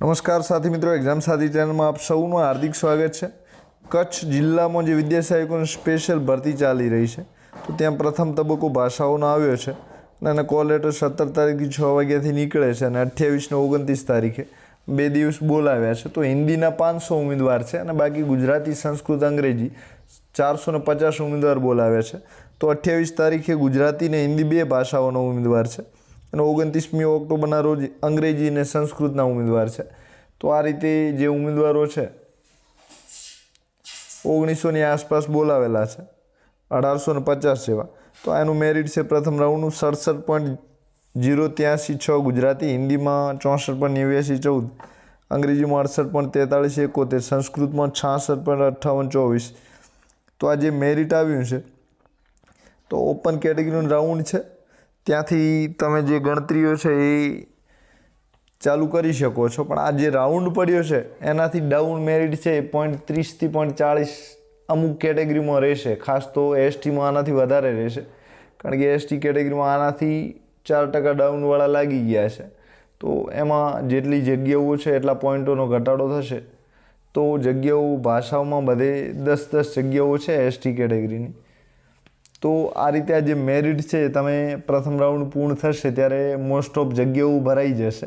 નમસ્કાર સાથી મિત્રો એક્ઝામ સાથી ચેનલમાં આપ સૌનું હાર્દિક સ્વાગત છે. કચ્છ જિલ્લામાં જે વિદ્યા સહાયકોની સ્પેશિયલ ભરતી ચાલી રહી છે, તો ત્યાં પ્રથમ તબક્કો ભાષાઓનો આવ્યો છે અને એને કોલ લેટર સત્તર તારીખથી છ વાગ્યાથી નીકળે છે અને અઠ્યાવીસને ઓગણત્રીસ તારીખે બે દિવસ બોલાવ્યા છે. તો હિન્દીના પાંચસો ઉમેદવાર છે અને બાકી ગુજરાતી, સંસ્કૃત, અંગ્રેજી ચારસો ને પચાસ ઉમેદવાર બોલાવ્યા છે. તો અઠ્યાવીસ તારીખે ગુજરાતી ને હિન્દી બે ભાષાઓનો ઉમેદવાર છે. અને ઓગણત્રીસમી ઓક્ટોબરના રોજ અંગ્રેજી અને સંસ્કૃતના ઉમેદવાર છે. તો આ રીતે જે ઉમેદવારો છે, ઓગણીસોની આસપાસ બોલાવેલા છે, અઢારસો ને પચાસ જેવા. તો એનું મેરિટ છે પ્રથમ રાઉન્ડનું સડસઠ પોઈન્ટ જીરો ત્યાંસી છ ગુજરાતી, હિન્દીમાં ચોસઠ પોઈન્ટ નેવ્યાસી ચૌદ, અંગ્રેજીમાં અડસઠ પોઈન્ટ તેતાળીસ એકોતેર, સંસ્કૃતમાં છાસઠ પોઈન્ટ અઠ્ઠાવન ચોવીસ. તો આ જે મેરિટ આવ્યું છે, તો ઓપન કેટેગરીનું રાઉન્ડ છે ત્યાંથી તમે જે ગણતરીઓ છે એ ચાલુ કરી શકો છો. પણ આ જે રાઉન્ડ પડ્યો છે, એનાથી ડાઉન મેરિટ છે એ પોઈન્ટ ત્રીસથી પોઈન્ટ ચાળીસ અમુક કેટેગરીમાં રહેશે. ખાસ તો એસટીમાં આનાથી વધારે રહેશે. કારણ કે એસટી કેટેગરીમાં આનાથી ચાર ટકા ડાઉનવાળા લાગી ગયા છે. તો એમાં જેટલી જગ્યાઓ છે, એટલા પોઈન્ટોનો ઘટાડો થશે. તો જગ્યાઓ ભાષાઓમાં બધે દસ દસ જગ્યાઓ છે એસટી કેટેગરીની. તો આ રીતે આ જે મેરિટ છે તમે પ્રથમ રાઉન્ડ પૂર્ણ થશે ત્યારે મોસ્ટ ઓફ જગ્યાઓ ભરાઈ જશે.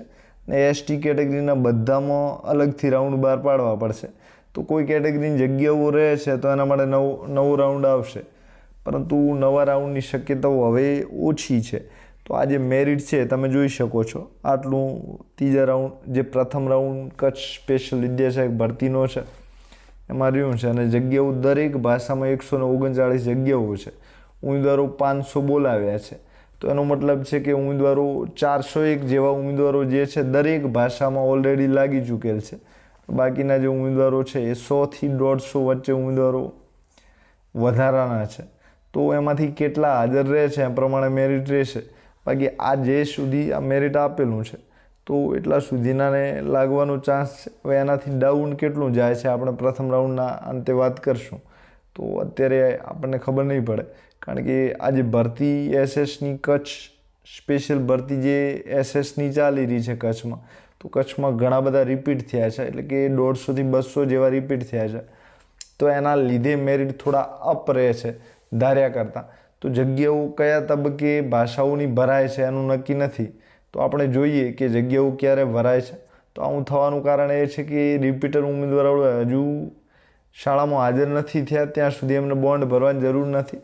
ને એસટી કેટેગરીના બધામાં અલગથી રાઉન્ડ બહાર પાડવા પડશે. તો કોઈ કેટેગરીની જગ્યાઓ રહે છે તો એના માટે નવ, નવો રાઉન્ડ આવશે. પરંતુ નવા રાઉન્ડની શક્યતાઓ હવે ઓછી છે. તો આ જે મેરિટ છે તમે જોઈ શકો છો. આટલું ત્રીજા રાઉન્ડ જે પ્રથમ રાઉન્ડ કચ્છ સ્પેશિયલ વિદ્યાસહાયક ભરતીનો છે, એમાં રહ્યું છે. અને જગ્યાઓ દરેક ભાષામાં એકસો ઓગણચાળીસ જગ્યાઓ છે. ઉમેદવારો પાંચસો બોલાવ્યા છે. તો એનો મતલબ છે કે ઉમેદવારો ચારસો એક જેવા ઉમેદવારો જે છે દરેક ભાષામાં ઓલરેડી લાગી ચૂકેલ છે. બાકીના જે ઉમેદવારો છે એ સોથી દોઢસો વચ્ચે ઉમેદવારો વધારાના છે. તો એમાંથી કેટલા હાજર રહે છે એ પ્રમાણે મેરિટ રહેશે. બાકી આ જે સુધી આ મેરિટ આપેલું છે, તો એટલા સુધીનાને લાગવાનો ચાન્સ છે. હવે એનાથી ડાઉન કેટલું જાય છે? આપણે પ્રથમ રાઉન્ડના અંતે વાત કરશું. તો અત્યારે આપણને ખબર નહીં પડે. કારણ કે આ જે ભરતી એસએસની કચ્છ, સ્પેશિયલ ભરતી જે એસએસની ચાલી રહી છે કચ્છમાં, તો કચ્છમાં ઘણા બધા રિપીટ થયા છે. એટલે કે દોઢસોથી બસો જેવા રિપીટ થયા છે. તો એના લીધે મેરિટ થોડા અપ રહે છે ધાર્યા કરતાં. તો જગ્યાઓ કયા તબક્કે ભાષાઓની ભરાય છે એનું નક્કી નથી. તો આપણે જોઈએ કે જગ્યાઓ ક્યારે ભરાય છે. તો આવું થવાનું કારણ એ છે કે રિપીટર ઉમેદવારો હજુ શાળામાં હાજર નથી થયા, ત્યાં સુધી એમને બોન્ડ ભરવાની જરૂર નથી.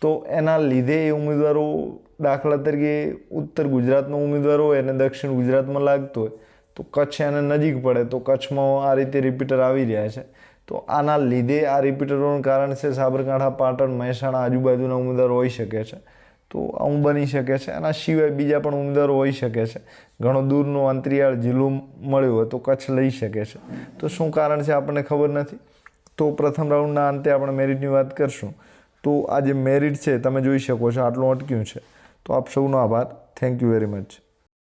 તો એના લીધે એ ઉમેદવારો દાખલા તરીકે ઉત્તર ગુજરાતનો ઉમેદવાર હોય અને દક્ષિણ ગુજરાતમાં લાગતો હોય, તો કચ્છ એને નજીક પડે, તો કચ્છમાં આ રીતે રિપીટર આવી રહ્યા છે. તો આના લીધે આ રિપીટરોનું કારણ છે સાબરકાંઠા, પાટણ, મહેસાણા, આજુબાજુના ઉમેદવારો હોઈ શકે છે. તો આવું બની શકે છે. એના સિવાય બીજા પણ ઉમેદવારો હોઈ શકે છે. ઘણો દૂરનો અંતરિયાળ જિલ્લો મળ્યો હોય તો કચ્છ લઈ શકે છે. તો શું કારણ છે આપણને ખબર નથી? તો પ્રથમ રાઉન્ડના અંતે આપણે મેરિટની વાત કરશું. તો આ જે મેરિટ છે, તમે જોઈ શકો છો, આટલું અટક્યું છે. તો આપ સૌનો આભાર. Thank you very much